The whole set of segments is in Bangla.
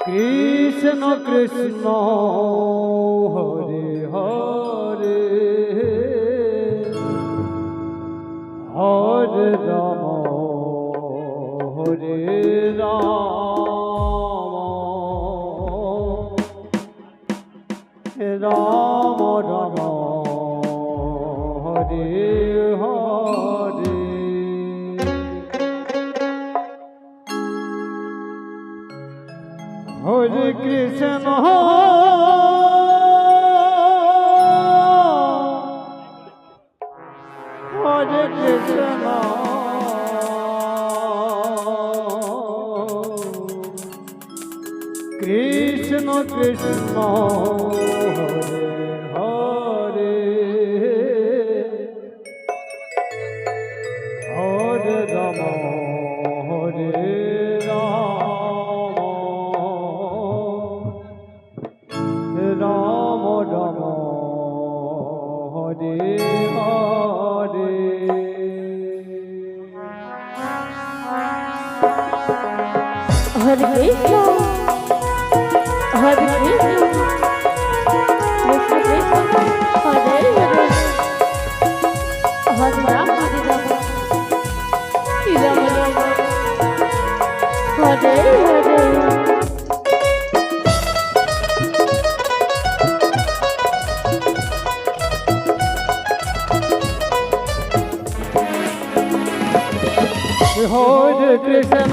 কৃষ্ণ কৃষ্ণ হরে হরে কৃষ্ণ হরে কৃষ্ণ কৃষ্ণ কৃষ্ণ হরে হরে। হরে কৃষ্ণ হরে কৃষ্ণ কৃষ্ণ কৃষ্ণ হরে হরে হরে রাম হরে রাম রাম রাম হরে হরে হরে কৃষ্ণ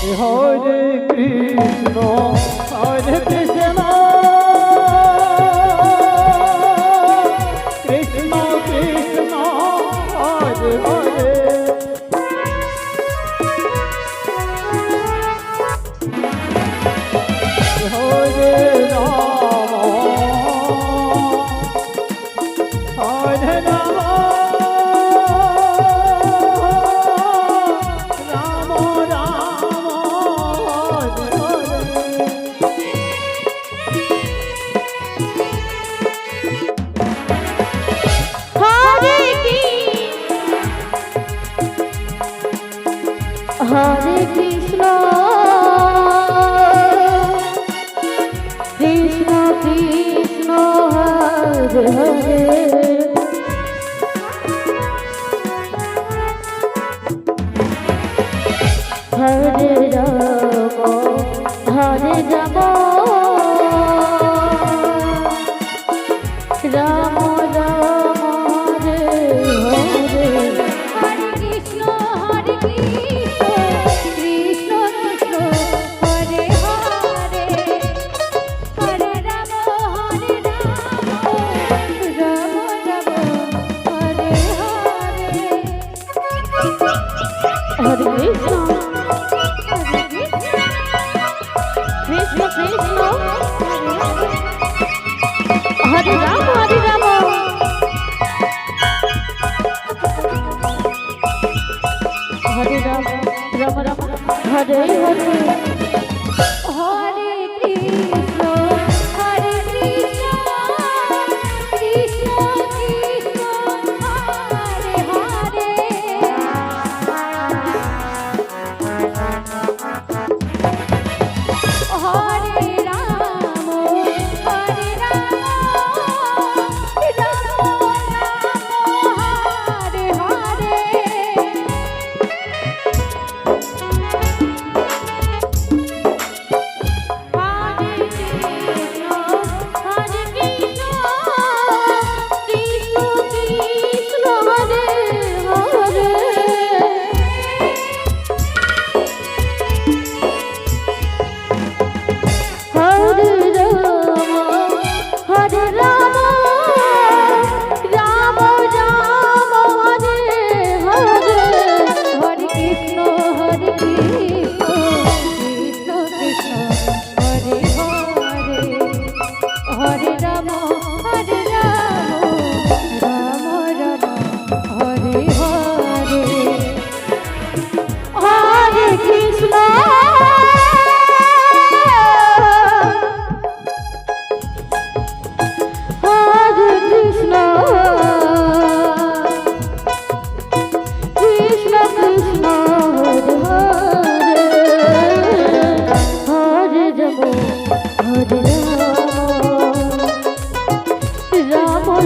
হরে কৃষ্ণ হরে কৃষ্ণ। কৃষ্ণ হরে হরে রাম হরে কৃষ্ণ কৃষ্ণ কৃষ্ণ হরে রাম হরে রাম। হরে রাম রাম রাম হরে হরে।